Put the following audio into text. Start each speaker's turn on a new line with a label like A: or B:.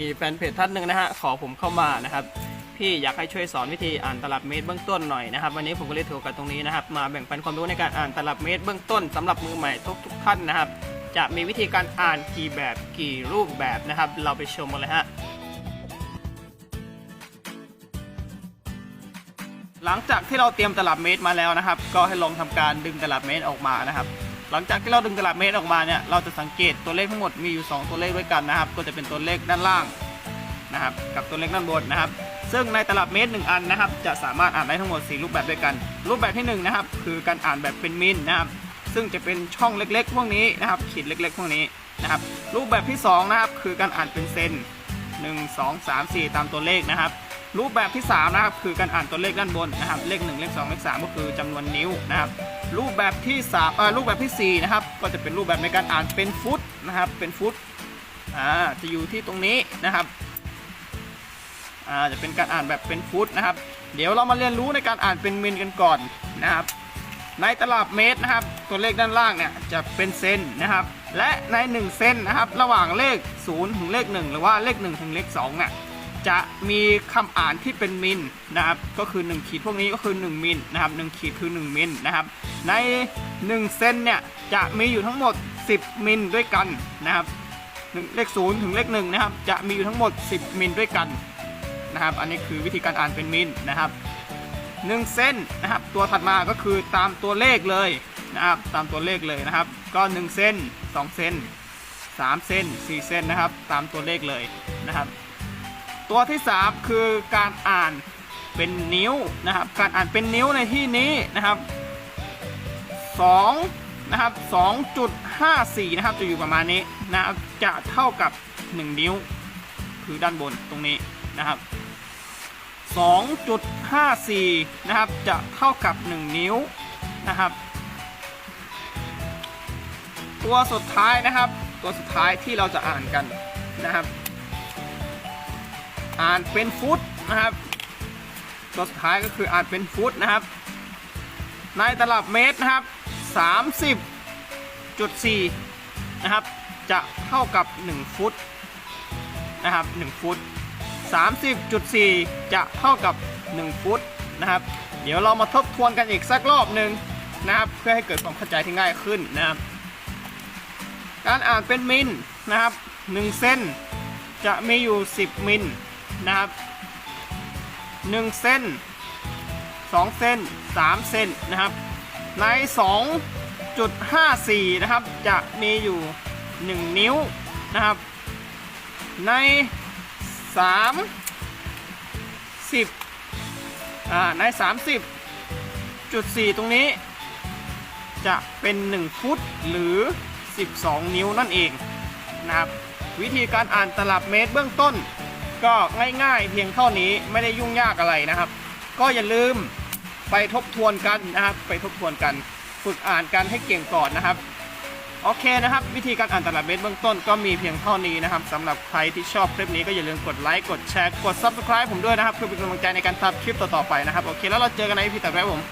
A: มีแฟนเพจท่านหนึ่งนะฮะขอผมเข้ามานะครับพี่อยากให้ช่วยสอนวิธีอ่านตลับเมตรเบื้องต้นหน่อยนะครับวันนี้ผมก็เลยถือกาสตรงนี้นะครับมาแบ่งปันความรู้ในการอ่านตลับเมตรเบื้องต้นสำหรับมือใหม่ทุกทุกๆท่านนะครับ จะมีวิธีการอ่านกี่แบบกี่รูปแบบนะครับ เราไปชมกันเลยฮะหลังจากที่เราเตรียมตลับเมตรมาแล้วนะครับ ก็ให้ลองทำการดึงตลับเมตรออกมานะครับ หลังจากที่เราดึงตลับเมตรออกมาเนี่ยเราจะสังเกตตัวเลขทั้งหมดมีอยู่ 2 ตัวเลขด้วยกันนะครับ ก็จะเป็นตัวเลขด้านล่างนะครับกับตัวเลขด้านบนนะครับ ซึ่งในตลับเมตรหนึ่งอันนะครับ จะสามารถอ่านได้ทั้งหมด 4 รูปแบบด้วยกัน รูปแบบที่ 1 นะครับ คือการอ่านแบบเป็นมิลนะครับ ซึ่งจะเป็นช่องเล็กๆ พวกนี้นะครับ ขีดเล็กๆ พวกนี้นะครับ รูปแบบที่ 2 นะครับ คือการอ่านเป็นเซน1 2 3 4 ตามตัวเลขนะครับ รูปแบบที่3นะครับคือการอ่านตัวเลขด้านบนนะครับเลข 1 เลข 2 เลข 3 ก็คือจำนวนนิ้วนะครับรูปแบบที่3เอ่อรูปแบบที่4นะครับก็จะเป็นรูปแบบในการอ่านเป็นฟุตนะครับเป็นฟุตอ่าจะอยู่ที่ตรงนี้นะครับอ่าจะเป็นการอ่านแบบเป็นฟุตนะครับ เดี๋ยวเรามาเรียนรู้ในการอ่านเป็นมิลกันก่อนนะครับ ในตลับเมตรนะครับ ตัวเลขด้านล่างเนี่ยจะเป็นเซนนะครับ และใน 1 เซนนะครับ ระหว่างเลข 0 ถึงเลข 1 หรือว่าเลข 1 ถึงเลข2เนี่ย จะมีคำอ่านที่เป็นมิลนะครับก็คือ 1 ขีดพวกนี้ก็คือ 1 มิลนะครับ1ขีดคือ 1 มิลนะครับใน 1เซนเนี่ยจะมีอยู่ทั้งหมด 10 มิลด้วยกันนะครับหนึ่งเลข0ถึงเลข1นะครับจะมีอยู่ทั้งหมด 10 มิลด้วยกันนะครับอันนี้คือวิธีการอ่านเป็นมิลนะครับ 1 เส้นนะครับตัวถัดมาก็คือตามตัวเลขเลยนะครับตามตัวเลขเลยนะครับ ก็ 1 เส้น 2 เส้น3 เส้น 4 เส้นนะครับ ตามตัวเลขเลยนะครับ ตัวที่ 3 คือการอ่านเป็นนิ้วนะครับ การอ่านเป็นนิ้วในที่นี้นะครับ2นะครับ2.54 นะครับ จะอยู่ประมาณนี้นะครับจะเท่ากับ 1 นิ้ว คือด้านบนตรงนี้นะครับ 2.54 นะครับ จะเท่ากับ 1 นิ้วนะครับ ตัวสุดท้ายนะครับ ตัวสุดท้ายที่เราจะอ่านกันนะครับ อ่านเป็นฟุตนะครับตัวสุดท้ายก็คืออ่านเป็นฟุตนะครับ ในตลับเมตรนะครับ 30.4 นะครับ จะเท่ากับ 1 ฟุตนะครับ 1 ฟุต 30.4 จะเท่ากับ 1 ฟุตนะครับ เดี๋ยวเรามาทบทวนกันอีกสักรอบหนึ่งนะครับ เพื่อให้เกิดความเข้าใจที่ง่ายขึ้นนะครับ การอ่านเป็นมิลนะครับ 1 เส้นจะมีอยู่ 10 มิล นะครับ 1 เส้น 2 เส้น 3 เส้นนะครับ ใน 2.54 นะครับ จะมีอยู่ 1 นิ้วนะครับ ใน3 10อ่าใน 30จุด4ตรงนี้ จะเป็น 1 ฟุตหรือ 12 นิ้วนั่นเองนะครับวิธีการอ่านตลับเมตรเบื้องต้น ก็ง่ายๆ เพียงเท่านี้ไม่ได้ยุ่งยากอะไรนะครับ ก็อย่าลืมไปทบทวนกันนะครับ ไปทบทวนกันฝึกอ่านกันให้เก่งก่อนนะครับโอเคนะครับ วิธีการอ่านตลับเมตรเบื้องต้นก็มีเพียงเท่านี้นะครับสำหรับใครที่ชอบคลิปนี้ก็อย่าลืมกดไลค์กดแชร์กด subscribe ผมด้วยนะครับ เพื่อเป็นกำลังใจในการทำคลิปต่อๆไปนะครับ โอเค แล้วเราเจอกันในวิดีโอต่อไปครับผม